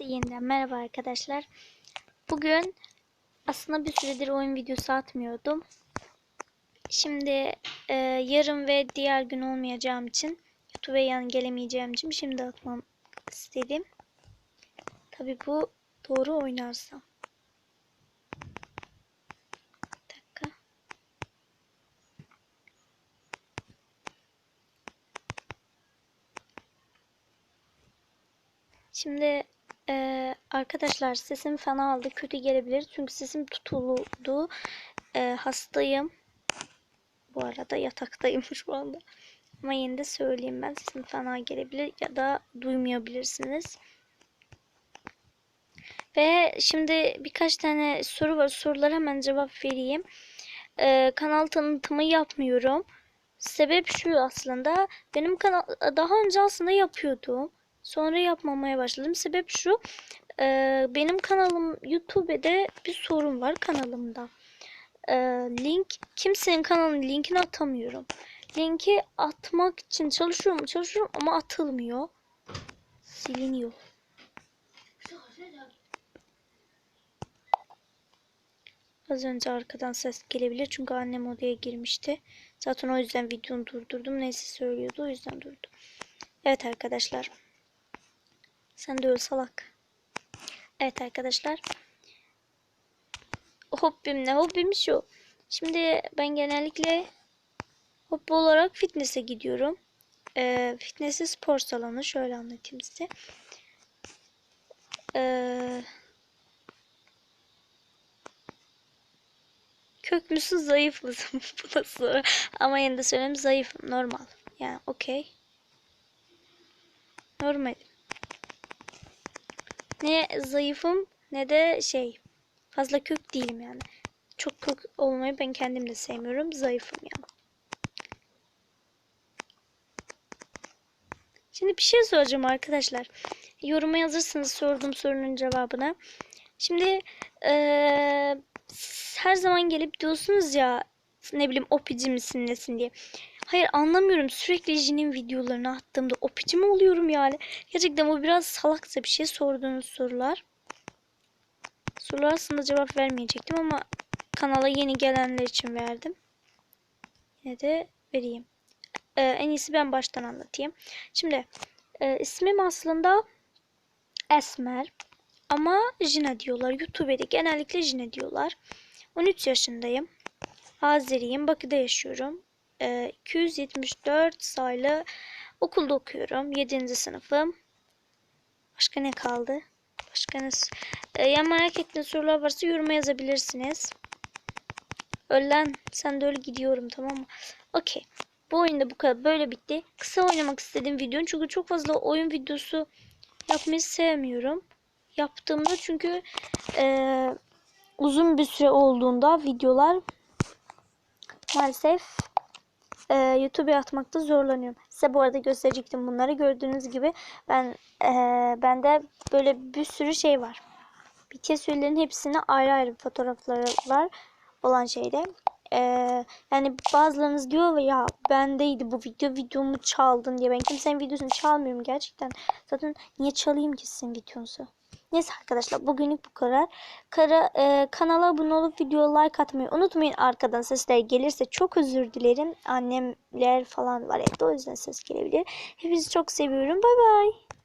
Yeniden merhaba arkadaşlar. Bugün aslında bir süredir oyun videosu atmıyordum. Şimdi e, yarın ve diğer gün olmayacağım için YouTube'a yan gelemeyeceğim için şimdi atmam istedim. Tabi bu doğru oynarsam. Dakika. Şimdi eee, arkadaşlar sesim fena aldı. Kötü gelebilir. Çünkü sesim tutuldu. Eee, hastayım. Bu arada yataktayım şu anda. Ama yine de söyleyeyim ben. Sesim fena gelebilir ya da duymayabilirsiniz. Ve şimdi birkaç tane soru var. Sorulara hemen cevap vereyim. Eee, kanal tanıtımı yapmıyorum. Sebep şu aslında. Benim kanal daha önce aslında yapıyordum. Sonra yapmamaya başladım. Sebep şu. e, benim kanalım YouTube'de bir sorun var kanalımda. E, link kimsenin kanalının linkini atamıyorum. Linki atmak için çalışıyorum çalışıyorum ama atılmıyor. Siliniyor. Az önce arkadan ses gelebilir çünkü annem odaya girmişti. Zaten o yüzden videonu durdurdum. Neyse söylüyordu o yüzden durdum. Evet arkadaşlar. Sen de öl salak. Evet arkadaşlar. Hobbim ne? Hobbim şu. Şimdi ben genellikle hobi olarak fitness'e gidiyorum. Ee, fitness'e spor salonu. Şöyle anlatayım size. Ee, kök müsün zayıf mısın? Bu soru. Ama yine de söyleyeyim zayıfım. Normal. Yani okey. Normal. Ne zayıfım ne de şey fazla kök değilim yani. Çok kök olmayı ben kendim de sevmiyorum. Zayıfım yani. Şimdi bir şey soracağım arkadaşlar. Yoruma yazırsınız sorduğum sorunun cevabını. Şimdi eee, her zaman gelip diyorsunuz ya ne bileyim opici misin nesin diye. Hayır anlamıyorum. Sürekli Jin'in videolarını attığımda opici mi oluyorum yani? Gerçekten bu biraz salakça bir şey sorduğunuz sorular. Sorular aslında cevap vermeyecektim ama kanala yeni gelenler için verdim. Yine de vereyim. Ee, en iyisi ben baştan anlatayım. Şimdi e, ismim aslında Esmer. Ama Jina diyorlar. YouTube'da genellikle Jina diyorlar. 13 yaşındayım. Azeriyim. Bakü'de yaşıyorum. Ee, 274 sayılı okulda okuyorum. 7. sınıfım. Başka ne kaldı? Başka ne? Ee, ya merak ettiğiniz sorular varsa yoruma yazabilirsiniz. Ölen sen de öyle gidiyorum tamam mı? Okey. Bu oyunda bu kadar böyle bitti. Kısa oynamak istediğim videonun çünkü çok fazla oyun videosu yapmayı sevmiyorum. Yaptığımda çünkü eee, uzun bir süre olduğunda videolar maalesef e, YouTube'a atmakta zorlanıyorum. Size bu arada gösterecektim bunları. Gördüğünüz gibi ben e, bende böyle bir sürü şey var. BTS üyelerinin hepsine ayrı ayrı fotoğrafları var olan şeyde. E, yani bazılarınız diyor ya bendeydi bu video videomu çaldın diye. Ben kimsenin videosunu çalmıyorum gerçekten. Zaten niye çalayım ki sizin videonuzu? Neyse arkadaşlar bugünlük bu kadar. Kara, e, kanala abone olup videoya like atmayı unutmayın. Arkadan sesler gelirse çok özür dilerim. Annemler falan var evde o yüzden ses gelebilir. Hepinizi çok seviyorum. Bay bay.